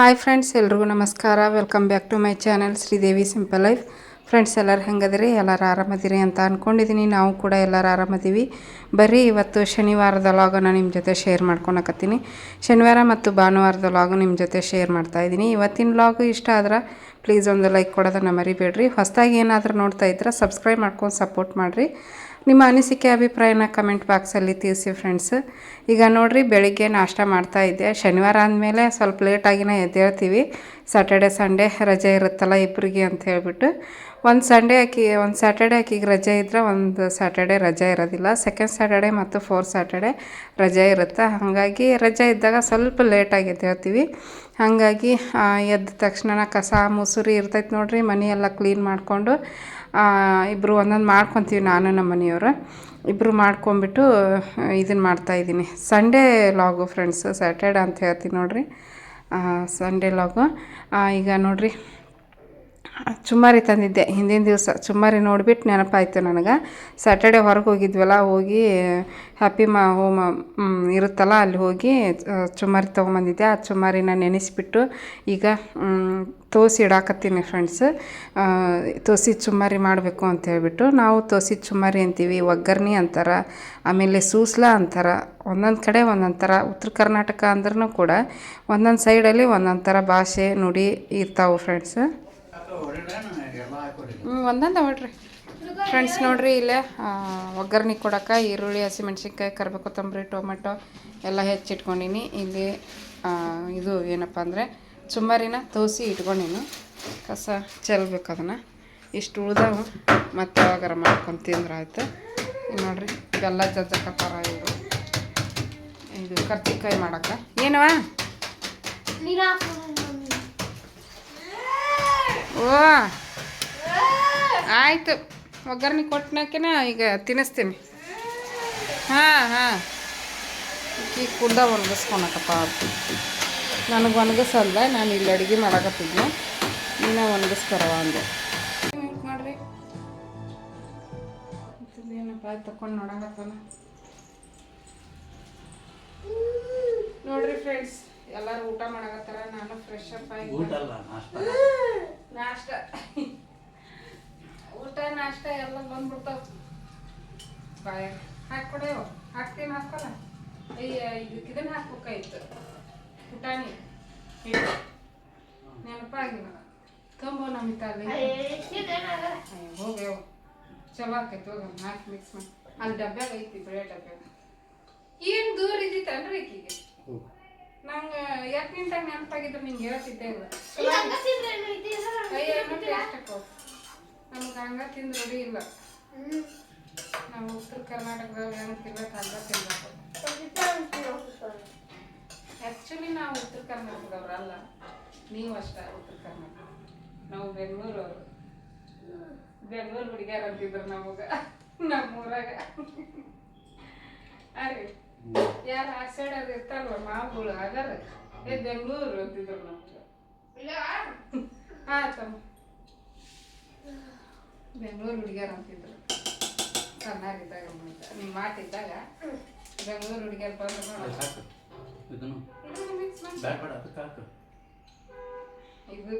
Hi friends, ಎಲ್ರಿಗೂ ನಮಸ್ಕಾರ. Welcome back to my channel Sridevi simple life. Friends, ಎಲ್ಲರೂ ಹೆಂಗದಿರಿ? ಎಲ್ಲರೂ ಆರಾಮದಿರಿ ಅಂತ ಅಂದ್ಕೊಂಡಿದ್ದೀನಿ ನಾವು ಕೂಡ ಎಲ್ಲರೂ ಆರಾಮದೀವಿ. ಬರ್ರಿ ಇವತ್ತು ಶನಿವಾರದ ಲಾಗನ್ನು ನಿಮ್ಮ ಜೊತೆ ಶೇರ್ ಮಾಡ್ಕೊಳಕತ್ತೀನಿ. ಶನಿವಾರ ಮತ್ತು ಭಾನುವಾರದ ಲಾಗು ನಿಮ್ಮ ಜೊತೆ ಶೇರ್ ಮಾಡ್ತಾ ಇದ್ದೀನಿ ಇವತ್ತಿನ ಲಾಗು ಇಷ್ಟ ಆದ್ರೆ ಪ್ಲೀಸ್ ಒಂದು ಲೈಕ್ ಕೊಡೋದನ್ನು ಮರಿಬೇಡ್ರಿ. ಹೊಸದಾಗಿ ಏನಾದರೂ ನೋಡ್ತಾ ಇದ್ರೆ ಸಬ್ಸ್ಕ್ರೈಬ್ ಮಾಡ್ಕೊಂಡು ಸಪೋರ್ಟ್ ಮಾಡಿರಿ. ನಿಮ್ಮ ಅನಿಸಿಕೆ, ಅಭಿಪ್ರಾಯನ ಕಮೆಂಟ್ ಬಾಕ್ಸಲ್ಲಿ ತಿಳಿಸಿ ಫ್ರೆಂಡ್ಸ್ ಈಗ ನೋಡಿರಿ, ಬೆಳಿಗ್ಗೆ ನಾಷ್ಟ ಮಾಡ್ತಾ ಇದ್ದೆ. ಶನಿವಾರ ಅಂದಮೇಲೆ ಸ್ವಲ್ಪ ಲೇಟಾಗಿನೇ ಎದ್ದೇಳ್ತೀವಿ. ಸ್ಯಾಟರ್ಡೆ ಸಂಡೇ ರಜೆ ಇರುತ್ತಲ್ಲ ಇಬ್ಬರಿಗೆ ಅಂತ ಹೇಳಿಬಿಟ್ಟು. ಒಂದು ಸಂಡೇ ಆಕಿ, ಒಂದು ಸ್ಯಾಟರ್ಡೆ ಆಕಿಗೆ ರಜೆ ಇದ್ದರೆ ಒಂದು ಸ್ಯಾಟರ್ಡೆ ರಜೆ ಇರೋದಿಲ್ಲ. ಸೆಕೆಂಡ್ ಸ್ಯಾಟರ್ಡೆ ಮತ್ತು ಫೋರ್ತ್ ಸ್ಯಾಟರ್ಡೆ ರಜೆ ಇರುತ್ತೆ. ಹಾಗಾಗಿ ರಜೆ ಇದ್ದಾಗ ಸ್ವಲ್ಪ ಲೇಟಾಗಿ ಎದ್ದೇಳ್ತೀವಿ. ಹಾಗಾಗಿ ಎದ್ದ ತಕ್ಷಣ ಕಸ, ಮುಸುರಿ ಇರ್ತೈತೆ ನೋಡಿರಿ. ಮನೆ ಎಲ್ಲ ಕ್ಲೀನ್ ಮಾಡಿಕೊಂಡು ಇಬ್ಬರು ಒಂದೊಂದು ಮಾಡ್ಕೊತೀವಿ ನಾನು ನಮ್ಮ ಮನೆಯವರು. ಇಬ್ಬರು ಮಾಡ್ಕೊಂಬಿಟ್ಟು ಇದನ್ನು ಮಾಡ್ತಾಯಿದ್ದೀನಿ ಸಂಡೇ ಲಾಗು ಫ್ರೆಂಡ್ಸು ಸ್ಯಾಟರ್ಡೆ ಅಂತ ಹೇಳ್ತೀನಿ ನೋಡಿರಿ. ಸಂಡೇ ಲಾಗು ಈಗ ನೋಡ್ರಿ ಚುಮ್ಮಾರಿ ತಂದಿದ್ದೆ. ಹಿಂದಿನ ದಿವಸ ಚುಮ್ಮಾರಿ ನೋಡಿಬಿಟ್ಟು ನೆನಪಾಯಿತು ನನಗೆ. ಸ್ಯಾಟರ್ಡೆ ಹೊರಗೆ ಹೋಗಿದ್ವಲ್ಲ, ಹೋಗಿ ಹ್ಯಾಪಿ ಮಾ ಹೋಮ, ಇರುತ್ತಲ್ಲ, ಅಲ್ಲಿ ಹೋಗಿ ಚುಮಾರಿ ತೊಗೊಂಬಂದಿದ್ದೆ. ಆ ಚುಮ್ಮಾರಿನ ನೆನೆಸಿಬಿಟ್ಟು ಈಗ ತೋಸಿ ಇಡಾಕತ್ತೀನಿ ಫ್ರೆಂಡ್ಸ್ ತೋಸಿ ಚುಮ್ಮಾರಿ ಮಾಡಬೇಕು ಅಂತ ಹೇಳ್ಬಿಟ್ಟು ನಾವು ತೋಸಿ ಚುಮ್ಮಾರಿ ಅಂತೀವಿ. ಒಗ್ಗರ್ಣಿ ಅಂತಾರೆ, ಆಮೇಲೆ ಸೂಸ್ಲ ಅಂತಾರೆ, ಒಂದೊಂದು ಕಡೆ ಒಂದೊಂದು ಥರ ಉತ್ತರ ಕರ್ನಾಟಕ ಅಂದ್ರೂ ಕೂಡ ಒಂದೊಂದು ಸೈಡಲ್ಲಿ ಒಂದೊಂದು ಥರ ಭಾಷೆ, ನುಡಿ ಇರ್ತಾವೆ ಫ್ರೆಂಡ್ಸ್ ಹ್ಞೂ ಒಂದೊಂದು ನೋಡ್ರಿ ಫ್ರೆಂಡ್ಸ್ ನೋಡ್ರಿ ಇಲ್ಲೇ ಒಗ್ಗರಣೆ ಕೊಡಕ್ಕೆ ಈರುಳ್ಳಿ ಹಸಿಮೆಣ್ಸಿನ್ಕಾಯಿ ಕರಿಬೇಕು ಕೊತ್ತಂಬರಿ ಟೊಮೆಟೊ ಎಲ್ಲ ಹೆಚ್ಚಿಟ್ಕೊಂಡಿನಿ. ಇಲ್ಲಿ ಇದು ಏನಪ್ಪ ಅಂದರೆ ಸುಮಾರಿನ ತೋಸಿ ಇಟ್ಕೊಂಡಿನಿ. ಕಸ ಚೆಲ್ಬೇಕು ಅದನ್ನು. ಇಷ್ಟು ಉಳ್ದಾವು ಮತ್ತೆ ಯಾವಾಗಾರ ಮಾಡ್ಕೊಂಡು ತಿಂದ್ರೆ ಆಯ್ತು. ನೋಡ್ರಿ ಬೆಲ್ಲ ಜಜ್ಜಕತ್ತಾರ ಇವರು ಇದು. ಕರ್ಚಿಕಾಯಿ ಏನವಾ ಏನವ ಓ. ಆಯಿತು. ಒಗ್ಗರಣೆ ಕೊಟ್ಟನಕ್ಕೆನ ಈಗ ತಿನ್ನಿಸ್ತೀನಿ. ಹಾಂ ಹಾಂ. ಈಗ ಕುಡ್ದ ಒಣಗಿಸ್ಕೊಳಕಪ್ಪ ನನಗೆ ಒಣಗಿಸಲ್ಲ ನಾನು ಇಲ್ಲಿ ಅಡುಗೆ ಮಾಡಕತ್ತಿದ್ದೆ ನೀನು ಒಣಗಿಸ್ತಾರವ ಅಂದೆ ಏನಪ್ಪ? ತಕೊಂಡು ನೋಡ್ರಿ ಫ್ರೆಂಡ್ಸ್ ಎಲ್ಲರೂ ಊಟ ಮಾಡಕತ್ತಾರ ನಾನು ಫ್ರೆಶ್ ಅಪ್ ಆಗಿ ಊಟ ಅಲ್ಲ ನಾಷ್ಟ. ನಾಷ್ಟ. ಊಟ ನಾಷ್ಟ ಎಲ್ಲ ಬಂದ್ಬಿಡ್ತಾವ. ಬಾಯ. ಹಾಕ್ಕೊಡೇವು ಹಾಕ್ತೀನಿ ಹಾಕೋಲ್ಲ ಅಯ್ಯ ಇದಕ್ಕೆ ಇದನ್ನ ಹಾಕ್ಬೇಕಾಯ್ತು. ಪುಟಾಣಿ. ನೆನಪಾಗಿಲ್ಲ. ಕಂಬ ನಮಿತಾಲಿ ಹೋಗ್ಯಾವ ಹೋಗ್ಯವ ಚಲೋ ಆಕೈತಿ ಹೋಗ ಹಾಕಿ ಮಿಕ್ಸ್ ಮಾಡಿ. ಅಲ್ಲಿ ಡಬ್ಬ್ಯಾಗ ಐತಿ ಬೆಳೆ ಡಬ್ಬ್ಯಾಗ ಏನು ದೂರ ಇದ್ದಿತ್ತನ್ರಿ ಈಕಿಗೆ? ನಂಗೆ ಎರಡು ನಿಂತಾಗ ನೆನಪಾಗಿದ್ರೆ ನಿಂಗೆ ಹೇಳ್ತಿದ್ದೆ ಇಲ್ಲ. ಅಯ್ಯ ಟೇಸ್ಟ್ ಹಾಕೋ ನಮ್ಗೆ ಹಂಗ ತಿಂದು ರೂಢಿ ಇಲ್ಲ. ನಾವು ಉತ್ತರ ಕರ್ನಾಟಕದವ್ರು ಹೆಂಗೆ ತಿನ್ಬೇಕು ಹಂಗ ತಿನ್ಬೇಕು. ಆ್ಯಕ್ಚುಲಿ ನಾವು ಉತ್ತರ ಕರ್ನಾಟಕದವ್ರು ಅಲ್ಲ. ನೀವು ಅಷ್ಟ ಉತ್ತರ ಕರ್ನಾಟಕ. ನಾವು ಬೆಂಗಳೂರವರು. ಬೆಂಗಳೂರು ಹುಡುಗ್ಯಾರ ಅಂತಿದ್ರು ನಮಗೆ. ನಮ್ಮೂರಾಗ. ಅರೆ. ಯಾರು ಆ ಸೈಡ್ ಅದು ಇರ್ತಾರಲ್ಲ ಮಾವುಗಳು ಅದಾರ ಏ ಬೆಂಗಳೂರು ಅಂತಿದ್ರು ನಮ್ಗೆ. ಹಾ ತಮ್ಮ ಬೆಂಗಳೂರು ಹುಡುಗಿಯರು ಅಂತಿದ್ರು. ಸಣ್ಣಾಗಿದ್ದಾಗ ನಿಮ್ಮ ಮಾತಿದ್ದಾಗ ಬೆಂಗಳೂರು ಹುಡುಗಿಯರು ಬಂದು ನೋಡು. ಸಾಕು. ಇದನ್ನು ಇದನ್ನ mix ಮಾಡಿ ಬೇಡ ಬೇಡ ಅದಕ್ಕೆ ಹಾಕು. ಇದು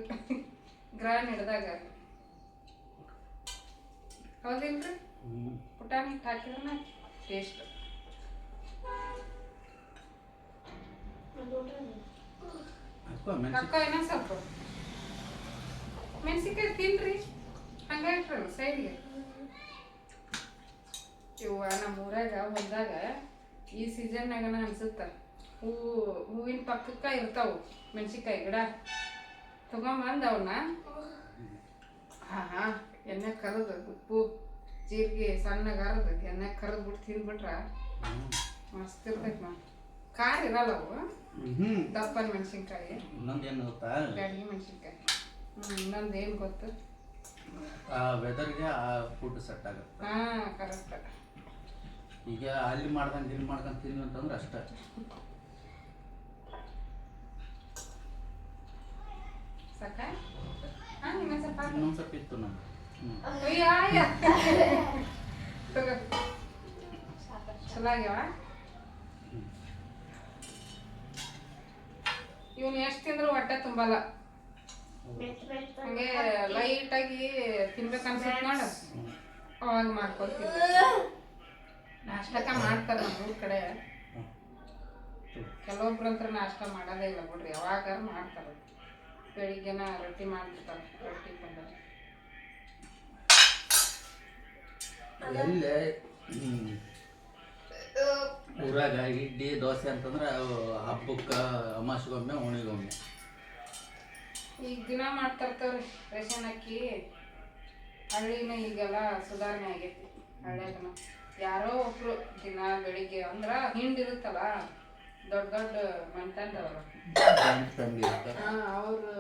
ಗ್ರಾನ್ ಹಿಡ್ದಾಗ. ಹೌದಿಲ್ರಿ ಪುಟಾಣಿ ಹಾಕಿದ್ರೆ ಟೇಸ್ಟ್ ಅಕ್ಕ ಇನ್ನೊಂದು ಸ್ವಲ್ಪ. ಮೆಣಸಿನ್ಕಾಯಿ ತಿನ್ರಿ. ಹಂಗಾಗಿಟ್ರಲ್ಲ ಸೈಡ್ಗೆ. ಇವ ನಮ್ಮ ಊರಾಗ ಹೊಲ್ದಾಗ ಈ ಸೀಸನ್ನಾಗನ ಅನ್ಸುತ್ತ. ಹೂವು ಹೂವಿನ ಪಕ್ಕಕ್ಕ ಇರ್ತಾವು ಮೆಣಸಿನ್ಕಾಯಿ ಗಿಡ. ತಗೊಂಬಂದು ಅವನ್ನ ಹಾ ಹಾ ಎಣ್ಣೆ ಕರೆದು ಉಪ್ಪು ಜೀರಿಗೆ ಸಣ್ಣಗೆ ಅರದು ಎಣ್ಣೆ ಕರೆದು ಬಿಟ್ಟು ತಿಂದ್ಬಿಟ್ರ ಮಸ್ತ್ ಇರ್ತೈತೆ ಮಾ. ಖಾರ ಇರಲ್ಲ ಅವು. ದಪ್ಪನ ಮೆಣಸಿನ್ಕಾಯಿ. ಇನ್ನೊಂದೇನು ಗೊತ್ತಾ? ಬ್ಯಾಡಗಿ ಮೆಣಸಿನ್ಕಾಯಿ. ಹ್ಞೂ ಇನ್ನೊಂದು ಏನು ಗೊತ್ತು? ಆ ವೆದರ್ಗೆ ಆ ಫುಡ್ ಸೆಟ್ ಆಗುತ್ತೆ. ಹಾಂ ಕರೆಕ್ಟ್ ಈಗ ಅಲ್ಲಿ ಮಾಡ್ದಂಗೆ ಇಲ್ಲಿ ಮಾಡ್ಕೊಂಡು ತಿನ್ನು ಅಂತಂದ್ರೆ ಅಷ್ಟೇ. ಸಾಕ ಹಾಂ ಇನ್ನೊಂದು ಸ್ವಲ್ಪ. ಇನ್ನೊಂದು ಸ್ವಲ್ಪ ಇತ್ತು ಅಯ್ಯ. ಚಲೋ ಆಗ್ಯಾವ? ಇವನ್ ಎಷ್ಟು ತಿಂದ್ರು ಹೊಟ್ಟೆ ತುಂಬಲ್ಲ. ಹಂಗೆ ಲೈಟ್ ಆಗಿ ತಿನ್ಬೇಕು ಅನ್ಸುತ್ತೆ ನೋಡ. ಅವಾಗ ಮಾಡ್ಕೊಳ್ತೀವಿ ನಾಷ್ಟಕ ಮಾಡ್ತಾರೆ ನಮ್ಮ ಊರ್ ಕಡೆ. ಕೆಲವೊಬ್ರು ಅಂತ ನಾಷ್ಟ ಮಾಡೋದೇ ಇಲ್ಲ ಬಿಡ್ರಿ ಯಾವಾಗ ಮಾಡ್ತಾರೆ. ಬೆಳಿಗ್ಗೆನ ರೊಟ್ಟಿ ಮಾಡ್ಬಿಡ್ತಾರೆ, ರೊಟ್ಟಿ ಪಲ್ಯ. ಎಲ್ಲೇ ಊರಾಗ ಇಡ್ಲಿ ದೋಸೆ ಅಂತಂದ್ರೆ ಅವು ಹಬ್ಬಕ್ಕೆ ಅಮಾಸೆಗೊಮ್ಮೆ ಉಣಿಗೊಮ್ಮೆ ಈಗ ದಿನ ಮಾಡ್ತಾರ ರೇಷನ್ ಅಕ್ಕಿ. ಹಳ್ಳಿನ ಈಗೆಲ್ಲ ಸುಧಾರಣೆ ಆಗೈತಿ. ಹಳ್ಳಿಯಾಗನ. ಯಾರೋ ಒಬ್ರು ದಿನ ಬೆಳಿಗ್ಗೆ ಅಂದ್ರ ಹಿಂಡಿರುತ್ತಲ್ಲ ದೊಡ್ಡ ದೊಡ್ಡ ಹಾ ಅವ್ರು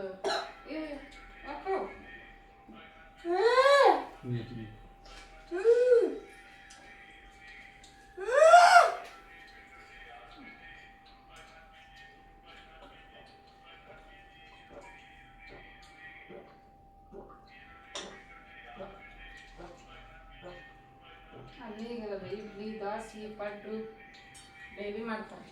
ದೋಸೆ ಬೇಬಿ ಡೈಲಿ ಮಾಡ್ತಾರೆ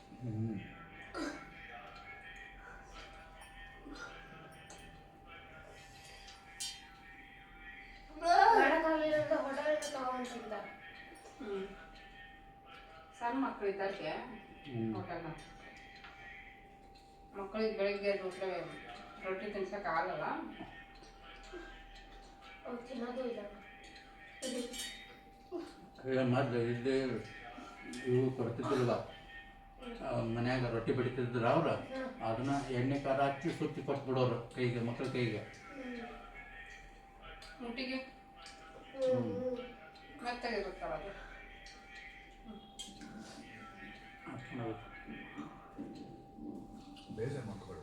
ಸಣ್ಣ ಮಕ್ಳು ಇದ್ದಕ್ಕೆ ಹ್ಮ್. ಹೋಟೆಲ್ ಮಕ್ಕಳಿಗೆ ಬೆಳಿಗ್ಗೆ ರೊಟ್ಟಿ ರೊಟ್ಟಿ ತಿನ್ಸಕ್ ಆಗಲ್ಲ. ಈಗ ಮೊದ್ಲು ಇಡ್ಲಿ ಇವು ಕೊಡ್ತಿದ್ದಿಲ್ಲ ಮನ್ಯಾಗ ರೊಟ್ಟಿ ಬಡಿತಿದ್ರ ಅವ್ರು ಅದನ್ನ ಎಣ್ಣೆ ಖಾರ ಹಚ್ಚಿ ಸುತ್ತಿ ಕೊಟ್ಟು ಬಿಡೋರು ಕೈಗೆ ಮಕ್ಳ ಕೈಗೆ. ಬೇಜಾರು ಮಾಡ್ಕೋಬೇಡ.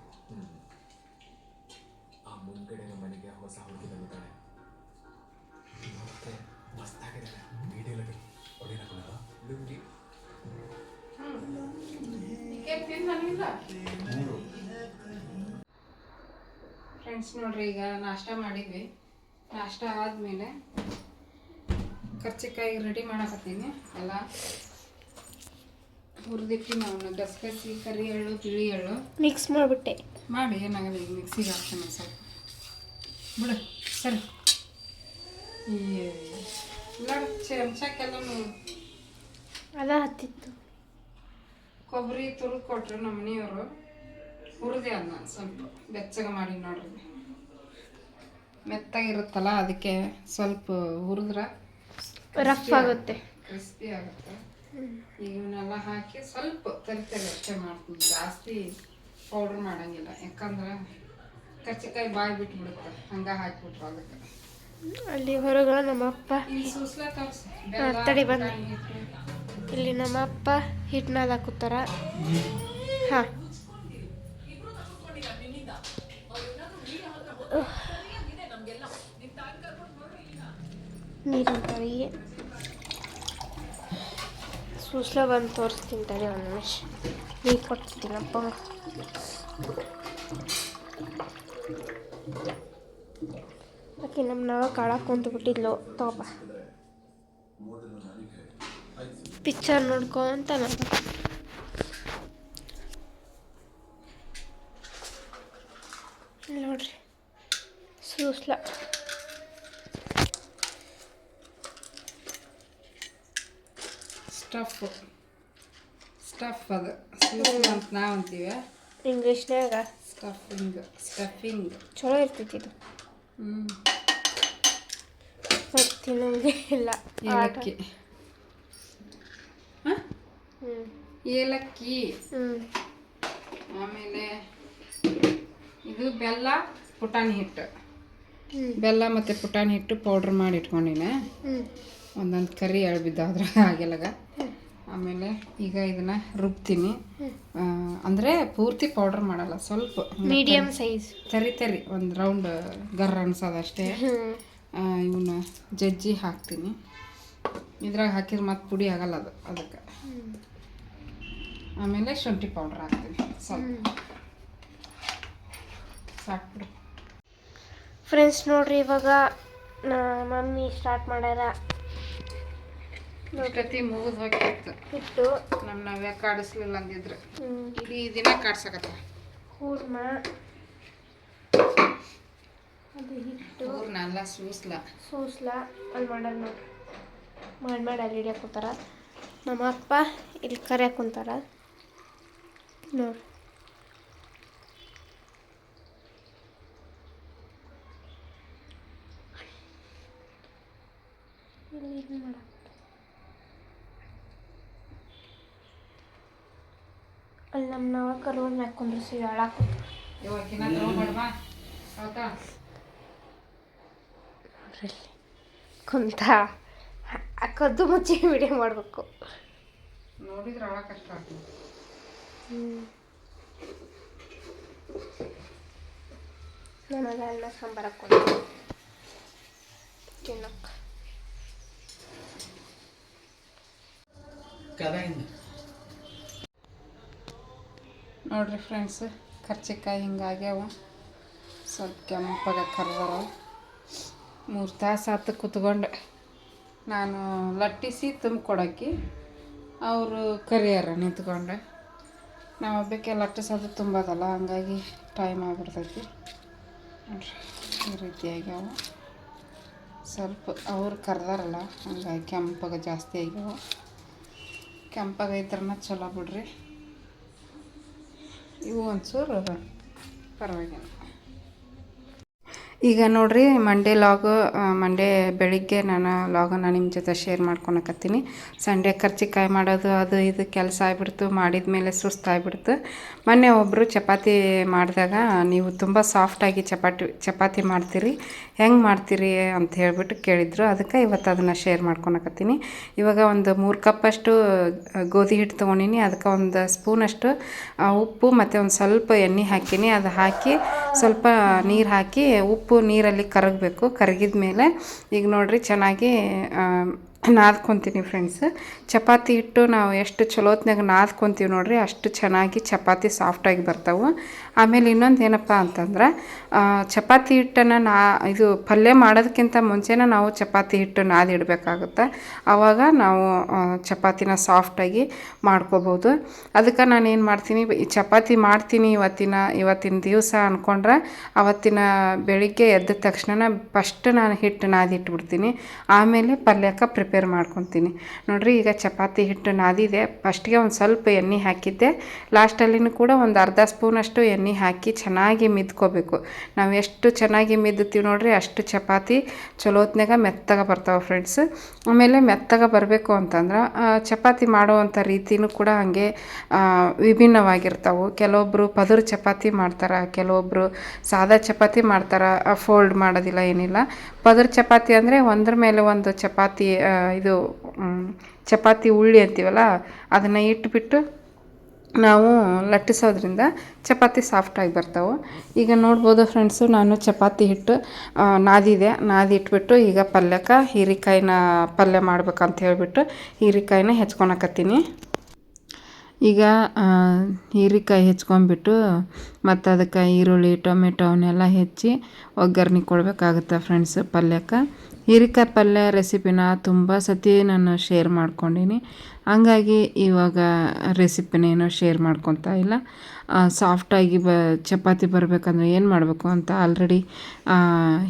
ಆ ಮುಂದ್ಗಡೆ ಮನೆಗೆ ಹೊಸ ಹುಡುಗಿ ಬಂದಿದ್ದಾಳೆ ಮಸ್ತಾಗಿದ್ದಾಳೆ ವಿಡಿಯೋಲಿ ಹೊಡಿರಲ್ಲ ಲುಂಗಿ? ಫ್ರೆಂಡ್ಸ್ ನೋಡ್ರಿ ಈಗ ನಾಷ್ಟ ಮಾಡಿದ್ವಿ. ನಾಷ್ಟ ಆದಮೇಲೆ ಕರ್ಚಿಕಾಯಿ ರೆಡಿ ಮಾಡಕತ್ತೀನಿ. ಎಲ್ಲ ಹುರಿದಿಟ್ಟು ನಾವು ಗಸಗಸಿ ಕರಿ ಎಳ್ಳು ತಿಳಿ ಎಳ್ಳು ಮಿಕ್ಸ್ ಮಾಡಿಬಿಟ್ಟೆ. ಮಾಡಿ ಏನಾಗಲ್ಲ ಈಗ ಮಿಕ್ಸಿಗೆ ಹಾಕ್ತೀನಿ ಸ್ವಲ್ಪ. ಬಿಡು ಸರಿ. ಈ ಎಲ್ಲ ಚಮಚಕ್ಕೆಲ್ಲ ಅದ ಹತ್ತಿತ್ತು. ಕೊಬ್ಬರಿ ತುರಿದು ಕೊಟ್ರು ನಮ್ಮ ಮನೆಯವರು. ಹುರಿದೆ ಅದನ್ನ ಸ್ವಲ್ಪ ಬೆಚ್ಚಗೆ ಮಾಡಿ ನೋಡ್ರಿ. ಮೆತ್ತಾಗಿರುತ್ತಲ್ಲ ಅದಕ್ಕೆ ಸ್ವಲ್ಪ ಹುರಿದ್ರೆ ರಫ್ ಆಗುತ್ತೆ. ಕ್ರಿಸ್ಪಿ ಆಗುತ್ತೆ. ಇವನ್ನೆಲ್ಲ ಹಾಕಿ ಸ್ವಲ್ಪ ತರಿತೆ ಅಷ್ಟೇ ಮಾಡ್ತೀನಿ ಜಾಸ್ತಿ ಪೌಡ್ರ್ ಮಾಡಂಗಿಲ್ಲ. ಯಾಕಂದ್ರೆ ಕಚ್ಚಿಕಾಯಿ ಬಾಯಿ ಬಿಟ್ಬಿಡುತ್ತೆ. ಹಂಗ ಹಾಕಿಬಿಟ್ರು ಅದಕ್ಕೆ. ಅಲ್ಲಿ ಹೊರಗೆ ನಮ್ಮಪ್ಪ ಅಪ್ಪ ಸೂಸ್ಲ ತೋರಿಸಿ. ಹಾ, ತಡಿ ಬಂದೆ. ಇಲ್ಲಿ ನಮ್ಮಪ್ಪ ಹಿಟ್ನಾದ ಹಾಕುತ್ತಾರ. ಹಾಂ. ನೀರಿನ ತಳಿಗೆ ಸೂಸ್ಲ ಬಂದು ತೋರಿಸ್ತೀನಿ ತಡಿ ಒಂದು ನಿಮಿಷ. ನೀರು ಕೊಡ್ತೀನಪ್ಪ ಆಕೆ ನಮ್ಮ ನಾವ ಕಾಳಕ್ಕೆ ಕುಂತು ಬಿಟ್ಟಿದ್ಲು ತಗೋಪ ಪಿಕ್ಚರ್ ನೋಡ್ಕೊಂತ ನಾನು. ಇಲ್ಲಿ ನೋಡ್ರಿ. ಸೂಸ್ಲ ಸ್ಟಫ್ ಸ್ಟಫ್ ಅದು. ಸೂಸ್ಲ ಅಂತ ನಾವು ಅಂತೀವಿ? ಇಂಗ್ಲೀಷ್ನಾಗ ಸ್ಟಫಿಂಗ್ ಸ್ಟಫಿಂಗ್ ಚಲೋ ಇರ್ತೈತಿ ಇದು. ಹ್ಞೂ ತಿನ್ನಂಗೆ ಇಲ್ಲ. ಏಲಕ್ಕಿ ಏಲಕ್ಕಿ. ಆಮೇಲೆ ಇದು ಬೆಲ್ಲ ಪುಟಾಣಿ ಹಿಟ್ಟು. ಬೆಲ್ಲ ಮತ್ತು ಪುಟಾಣಿ ಹಿಟ್ಟು ಪೌಡ್ರ್ ಮಾಡಿ ಇಟ್ಕೊಂಡಿನಿ. ಒಂದೊಂದು ಕರಿ ಎಳ್ಬಿದ್ದ ಅದ್ರ ಹಾಗೆಲ್ಲಗ ಆಮೇಲೆ ಈಗ ಇದನ್ನ ರುಬ್ತೀನಿ. ಅಂದರೆ ಪೂರ್ತಿ ಪೌಡರ್ ಮಾಡಲ್ಲ ಸ್ವಲ್ಪ ಮೀಡಿಯಂ ಮೀಡಿಯಮ್ ಸೈಜ್ ತರಿ ತರಿ ಒಂದು ರೌಂಡ್ ಗರ್ ಅನ್ಸೋದಷ್ಟೇ ಇವನ್ನ ಜಜ್ಜಿ ಹಾಕ್ತೀನಿ. ಇದ್ರಾಗ ಹಾಕಿದ್ರೆ ಮತ್ತೆ ಪುಡಿ ಆಗಲ್ಲ ಅದು ಅದಕ್ಕೆ. ಆಮೇಲೆ ಶುಂಠಿ ಪೌಡ್ರ್ ಹಾಕ್ತೀನಿ ಸ್ವಲ್ಪ ಸಾಕ್ಬಿಡು. ಫ್ರೆಂಡ್ಸ್ ನೋಡ್ರಿ ಇವಾಗ ಮಮ್ಮಿ ಸ್ಟಾರ್ಟ್ ಮಾಡ್ಯಾರ. ಪ್ರತಿ ಮುಗಿದು ಹೋಗಿತ್ತು ಹಿಟ್ಟು ನಮ್ಮ ನಾವ್ಯಾ ಕಾಡಿಸ್ಲಿಲ್ಲ ಅಂದಿದ್ರು. ಇಡೀ ದಿನ ಕಾಡ್ಸಕತ್ತ. ಹೂರ್ಣ ಅದು ಹಿಟ್ಟು. ಹೂರ್ನೆಲ್ಲ ಸೂಸ್ಲ. ಸೂಸ್ಲ. ಅಲ್ಲಿ ಮಾಡೋದು ನೋಡ್ರಿ. ಮಾಡಿ ಮಾಡಿ ಅಲ್ಲಿ ಹಿಡಿಯಕ್ಕೆ ಕೂತಾರ. ನಮ್ಮ ಅಪ್ಪ ಇಲ್ಲಿ ಕರೆಯಕ್ಕೆ ಕುಂತಾರ. ನೋಡ್ರಿ ಇಲ್ಲಿ ಇದು ಮಾಡಕ್ಕೆ ಅಲ್ಲಿ ನಮ್ಮ ಹೇಳಕ್ಕೆ ಇವಾಗಿನ ತಗೊಂಡ್ಬಾ ಹೌದಾ ನೋಡ್ರಿ ಕುಂತ. ಕದ್ದು ಮುಚ್ಚಿ ವಿಡಿಯೋ ಮಾಡಬೇಕು. ನೋಡಿದ್ರೆ ಕಷ್ಟ ಆಗ್ತದೆ. ನನಗೆ ಅನ್ನ ಸಾಂಬಾರು ಹಾಕೊಂಡು ತಿನ್ನಕ್ಕೆ ನೋಡ್ರಿ ಫ್ರೆಂಡ್ಸ್ ಕರ್ಚಿಕಾಯಿ ಹಿಂಗಾಗ್ಯಾವ. ಸ್ವಲ್ಪ ಕೆಂಪಾಗ ಕರ್ದಾರ. ಮೂರು ತಾಸು ಆತು ಕುತ್ಕೊಂಡು ನಾನು ಲಟ್ಟಿಸಿ ತುಂಬಿಕೊಡಕ್ಕೆ ಅವರು ಕರಿಯಾರ ನಿಂತ್ಕೊಂಡು. ನಾವು ಒಬ್ಬಕ್ಕೆ ಅದು ತುಂಬೋದಲ್ಲ, ಹಂಗಾಗಿ ಟೈಮ್ ಆಗಿಬಿಡ್ತೈತಿ. ನೋಡ್ರಿ ಈ ರೀತಿ ಅವು ಸ್ವಲ್ಪ ಅವ್ರು ಕರೆದಾರಲ್ಲ, ಹಂಗಾಗಿ ಕೆಂಪಾಗ ಜಾಸ್ತಿ ಆಗ್ಯಾವ. ಕೆಂಪಾಗ ಇದ್ರನ್ನ ಚಲೋ ಬಿಡ್ರಿ. ಇವು ಒಂಚೂರು ಪರವಾಗಿಲ್ಲ. ಈಗ ನೋಡ್ರಿ ಮಂಡೇ ಲಾಗ್ ಮಂಡೇ ಬೆಳಿಗ್ಗೆ ನಾನು ಲಾಗನ್ನು ನಿಮ್ಮ ಜೊತೆ ಶೇರ್ ಮಾಡ್ಕೊಳಕತ್ತೀನಿ. ಸಂಡೇ ಖರ್ಚಿಕಾಯಿ ಮಾಡೋದು, ಅದು ಇದು ಕೆಲಸ ಆಗಿಬಿಡ್ತು, ಮಾಡಿದ ಮೇಲೆ ಸುಸ್ತಾಗ್ಬಿಡ್ತು ಮೊನ್ನೆ ಒಬ್ಬರು ಚಪಾತಿ ಮಾಡಿದಾಗ ನೀವು ತುಂಬ ಸಾಫ್ಟಾಗಿ ಚಪಾತಿ ಚಪಾತಿ ಮಾಡ್ತೀರಿ, ಹೆಂಗೆ ಮಾಡ್ತೀರಿ ಅಂತ ಹೇಳ್ಬಿಟ್ಟು ಕೇಳಿದರು. ಅದಕ್ಕೆ ಇವತ್ತು ಅದನ್ನು ಶೇರ್ ಮಾಡ್ಕೊಳಕತ್ತೀನಿ. ಇವಾಗ ಒಂದು ಮೂರು ಕಪ್ಪಷ್ಟು ಗೋಧಿ ಹಿಟ್ಟು ತೊಗೊಂಡಿನಿ. ಅದಕ್ಕೆ ಒಂದು ಸ್ಪೂನಷ್ಟು ಉಪ್ಪು ಮತ್ತು ಒಂದು ಸ್ವಲ್ಪ ಎಣ್ಣೆ ಹಾಕೀನಿ. ಅದು ಹಾಕಿ ಸ್ವಲ್ಪ ನೀರು ಹಾಕಿ ಉಪ್ಪು ನೀರಲ್ಲಿ ಕರಗಬೇಕು. ಕರಗಿದ ಮೇಲೆ ಈಗ ನೋಡಿರಿ ಚೆನ್ನಾಗಿ ನಾದ್ಕೊತೀನಿ ಫ್ರೆಂಡ್ಸ್ ಚಪಾತಿ ಹಿಟ್ಟು ನಾವು ಎಷ್ಟು ಚಲೋತ್ನಾಗ ನಾದ್ಕೊತೀವಿ ನೋಡ್ರಿ ಅಷ್ಟು ಚೆನ್ನಾಗಿ ಚಪಾತಿ ಸಾಫ್ಟಾಗಿ ಬರ್ತಾವೆ. ಆಮೇಲೆ ಇನ್ನೊಂದು ಏನಪ್ಪ ಅಂತಂದ್ರೆ ಚಪಾತಿ ಹಿಟ್ಟನ್ನು ನಾ, ಇದು ಪಲ್ಯ ಮಾಡೋದಕ್ಕಿಂತ ಮುಂಚೆನೇ ನಾವು ಚಪಾತಿ ಹಿಟ್ಟು ನಾದಿಡಬೇಕಾಗುತ್ತೆ ಆವಾಗ ನಾವು ಚಪಾತಿನ ಸಾಫ್ಟಾಗಿ ಮಾಡ್ಕೋಬೋದು. ಅದಕ್ಕೆ ನಾನು ಏನು ಮಾಡ್ತೀನಿ, ಈ ಚಪಾತಿ ಮಾಡ್ತೀನಿ ಇವತ್ತಿನ ಇವತ್ತಿನ ದಿವಸ ಅಂದ್ಕೊಂಡ್ರೆ ಅವತ್ತಿನ ಬೆಳಿಗ್ಗೆ ಎದ್ದ ತಕ್ಷಣ ಫಸ್ಟ್ ನಾನು ಹಿಟ್ಟು ನಾದಿಟ್ಬಿಡ್ತೀನಿ. ಆಮೇಲೆ ಪಲ್ಯಕ್ಕೆ ಪ್ರಿಪೇರ್ ಮಾಡ್ಕೊತೀನಿ. ನೋಡಿರಿ, ಈಗ ಚಪಾತಿ ಹಿಟ್ಟು ನಾದಿದೆ. ಫಸ್ಟ್ಗೆ ಒಂದು ಸ್ವಲ್ಪ ಎಣ್ಣೆ ಹಾಕಿದ್ದೆ. ಲಾಸ್ಟಲ್ಲಿನೂ ಕೂಡ ಒಂದು ಅರ್ಧ ಸ್ಪೂನಷ್ಟು ಎಣ್ಣೆ ಹಾಕಿ ಚೆನ್ನಾಗಿ ಮಿದ್ಕೋಬೇಕು ನಾವು ಎಷ್ಟು ಚೆನ್ನಾಗಿ ಮಿದ್ದುತ್ತೀವಿ ನೋಡ್ರಿ, ಅಷ್ಟು ಚಪಾತಿ ಚಲೋತ್ನಾಗ ಮೆತ್ತಗೆ ಬರ್ತಾವೆ ಫ್ರೆಂಡ್ಸ್ ಆಮೇಲೆ ಮೆತ್ತಗೆ ಬರಬೇಕು ಅಂತಂದ್ರೆ ಚಪಾತಿ ಮಾಡುವಂಥ ರೀತಿನೂ ಕೂಡ ಹಾಗೆ ವಿಭಿನ್ನವಾಗಿರ್ತಾವೆ. ಕೆಲವೊಬ್ಬರು ಪದುರು ಚಪಾತಿ ಮಾಡ್ತಾರೆ ಕೆಲವೊಬ್ಬರು ಸಾದಾ ಚಪಾತಿ ಮಾಡ್ತಾರೆ ಫೋಲ್ಡ್ ಮಾಡೋದಿಲ್ಲ, ಏನಿಲ್ಲ. ಪದರು ಚಪಾತಿ ಅಂದರೆ ಒಂದ್ರ ಮೇಲೆ ಒಂದು ಚಪಾತಿ ಇದು ಚಪಾತಿ ಉಳ್ಳಿ ಅಂತೀವಲ್ಲ, ಅದನ್ನು ಇಟ್ಬಿಟ್ಟು ನಾವು ಲಟ್ಟಿಸೋದ್ರಿಂದ ಚಪಾತಿ ಸಾಫ್ಟಾಗಿ ಬರ್ತಾವೆ. ಈಗ ನೋಡ್ಬೋದು ಫ್ರೆಂಡ್ಸು ನಾನು ಚಪಾತಿ ಹಿಟ್ಟು ನಾದಿದೆ. ನಾದಿ ಇಟ್ಬಿಟ್ಟು ಈಗ ಪಲ್ಯಕ್ಕೆ ಹೀರೆಕಾಯಿನ ಪಲ್ಯ ಮಾಡ್ಬೇಕಂತ ಹೇಳಿಬಿಟ್ಟು ಹೀರೆಕಾಯಿನ ಹೆಚ್ಕೊಳಕತ್ತೀನಿ ಈಗ ಹೀರಿಕಾಯಿ ಹೀರೆಕಾಯಿ ಹೆಚ್ಕೊಂಡ್ಬಿಟ್ಟು ಮತ್ತು ಅದಕ್ಕೆ ಈರುಳ್ಳಿ, ಟೊಮೆಟೊ ಅವನ್ನೆಲ್ಲ ಹೆಚ್ಚಿ ಒಗ್ಗರಣೆ ಕೊಡಬೇಕಾಗುತ್ತೆ ಫ್ರೆಂಡ್ಸ್ ಪಲ್ಯಕ್ಕೆ ಹೀರೆಕಾಯಿ ಪಲ್ಯ ರೆಸಿಪಿನ ತುಂಬ ಸತಿ ನಾನು ಶೇರ್ ಮಾಡ್ಕೊಂಡೀನಿ. ಹಂಗಾಗಿ ಇವಾಗ ರೆಸಿಪಿನೇನು ಶೇರ್ ಮಾಡ್ಕೊತಾ ಇಲ್ಲ. ಸಾಫ್ಟಾಗಿ ಬ, ಚಪಾತಿ ಬರಬೇಕಂದ್ರೆ ಏನು ಮಾಡಬೇಕು ಅಂತ ಆಲ್ರೆಡಿ